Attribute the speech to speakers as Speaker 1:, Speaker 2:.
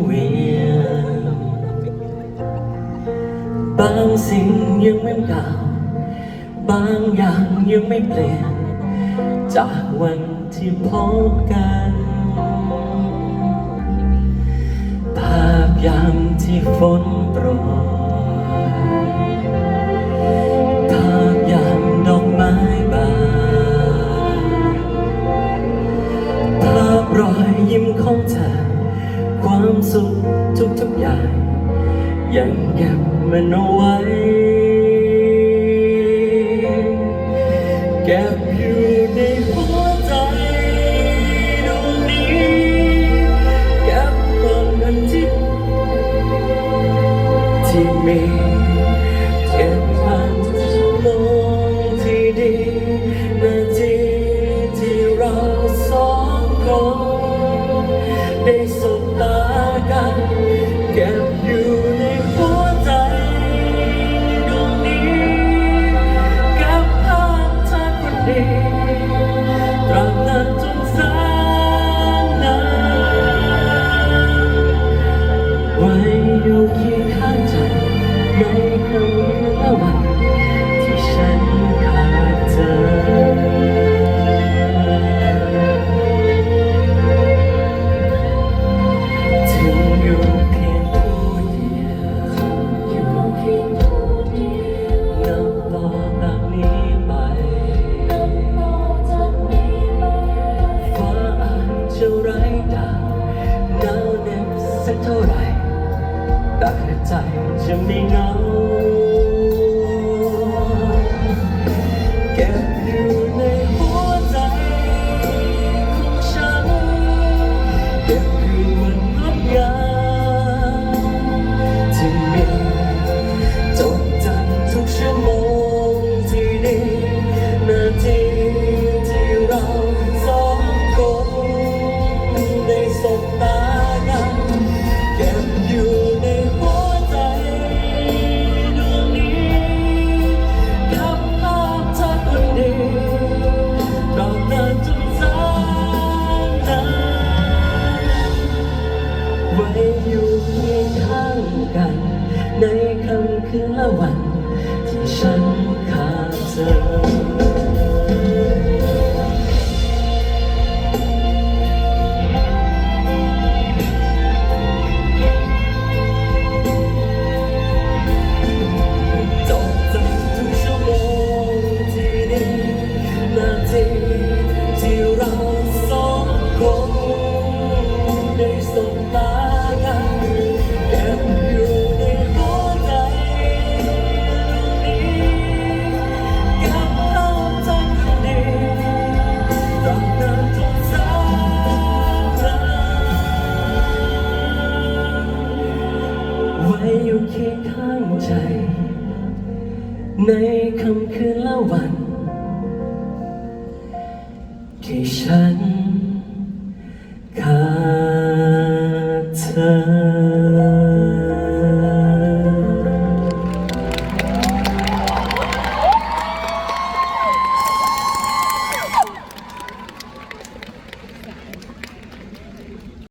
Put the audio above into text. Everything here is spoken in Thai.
Speaker 1: เวียบางสิ่งยังไม่เก่า บางอย่างยังไม่เปลี่ยน จากวันที่พบกัน ภาพยามที่ฝน ความสุขทุกๆอย่าง ยังเก็บมันเอาไว้ เก็บอยู่ในหัวใจดวงนี้ เก็บความอันที่ที่มี ที่ฉันขาดเธอ ถึงอยู่เพียงผู้เดียวอยู่เพียงผู้เดียวนับต่อจากนี้ไปฟ้าอาจจะไร้ดาวหนาวเหน็บสักเท่าไหรแต่ใจจะไม่เหงา ไว้อยู่เคียงข้างกัน ในค่ำคืนและวันที่ฉันขาด ที่ทั้งใจ ในคำคืนละวัน ที่ฉันขาด